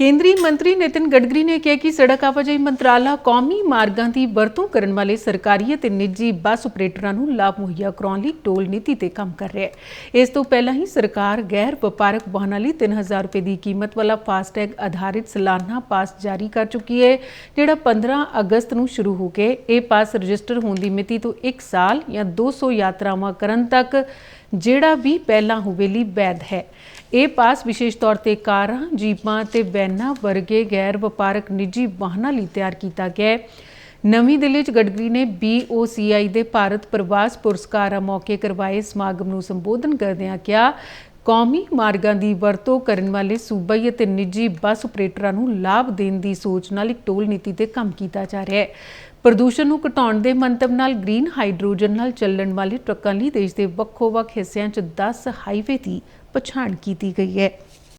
ਕੇਂਦਰੀ ਮੰਤਰੀ ਨਿਤਿਨ ਗਡਕਰੀ ਨੇ ਕਿਹਾ ਕਿ ਸੜਕ ਆਵਾਜਾਈ ਮੰਤਰਾਲਾ ਕੌਮੀ ਮਾਰਗਾਂ ਦੀ ਵਰਤੋਂ ਕਰਨ ਵਾਲੇ ਸਰਕਾਰੀ ਅਤੇ ਨਿੱਜੀ ਬੱਸ ਆਪਰੇਟਰਾਂ ਨੂੰ ਲਾਭ ਮੁਹੱਈਆ ਕਰਾਉਣ ਲਈ ਟੋਲ ਨੀਤੀ ਤੇ ਕੰਮ ਕਰ ਰਿਹਾ ਹੈ। ਇਸ ਤੋਂ ਪਹਿਲਾਂ ਹੀ ਸਰਕਾਰ ਗੈਰ ਵਪਾਰਕ ਵਾਹਨਾਂ ਲਈ 3000 ਰੁਪਏ ਦੀ ਕੀਮਤ ਵਾਲਾ ਫਾਸਟੈਗ ਆਧਾਰਿਤ ਸਾਲਾਨਾ ਪਾਸ ਜਾਰੀ ਕਰ ਚੁੱਕੀ ਹੈ, ਜਿਹੜਾ 15 ਅਗਸਤ ਨੂੰ ਸ਼ੁਰੂ ਹੋ ਕੇ ਇਹ ਪਾਸ ਰਜਿਸਟਰ ਹੋਣ ਦੀ ਮਿਤੀ ਤੋਂ 1 ਸਾਲ ਜਾਂ 200 ਯਾਤਰਾਵਾਂ ਕਰਨ ਤੱਕ ਜਿਹੜਾ ਵੀ ਪਹਿਲਾਂ ਹੋਵੇ ਲਈ ਵੈਧ ਹੈ। ਇਹ ਪਾਸ ਵਿਸ਼ੇਸ਼ ਤੌਰ ਤੇ ਕਾਰਾਂ, ਜੀਪਾਂ ਤੇ ਵੈਨ ਵਰਗੇ ਗੈਰ ਵਪਾਰਕ ਨਿੱਜੀ ਵਾਹਨਾਂ ਲਈ ਤਿਆਰ ਕੀਤਾ ਗਿਆ ਹੈ। ਨਵੀਂ ਦਿੱਲੀ 'ਚ ਗਡਕਰੀ ਨੇ BOCI ਦੇ ਭਾਰਤ ਪ੍ਰਵਾਸ ਪੁਰਸਕਾਰਾਂ ਮੌਕੇ ਕਰਵਾਏ ਸਮਾਗਮ ਨੂੰ ਸੰਬੋਧਨ ਕਰਦਿਆਂ ਕਿਹਾ, ਕੌਮੀ ਮਾਰਗਾਂ ਦੀ ਵਰਤੋਂ ਕਰਨ ਵਾਲੇ ਸੂਬਾਈ ਅਤੇ ਨਿੱਜੀ ਬੱਸ ਆਪਰੇਟਰਾਂ ਨੂੰ ਲਾਭ ਦੇਣ ਦੀ ਸੋਚ ਨਾਲ ਇੱਕ ਟੋਲ ਨੀਤੀ ਤੇ ਕੰਮ ਕੀਤਾ ਜਾ ਰਿਹਾ ਹੈ। ਪ੍ਰਦੂਸ਼ਣ ਨੂੰ ਘਟਾਉਣ ਦੇ ਮੰਤਵ ਨਾਲ ਗ੍ਰੀਨ ਹਾਈਡਰੋਜਨ ਨਾਲ ਚੱਲਣ ਵਾਲੇ ਟਰੱਕਾਂ ਲਈ ਦੇਸ਼ ਦੇ ਵੱਖੋ-ਵੱਖ ਹਿੱਸਿਆਂ 'ਚ 10 ਹਾਈਵੇ ਦੀ ਪਛਾਣ ਕੀਤੀ ਗਈ ਹੈ।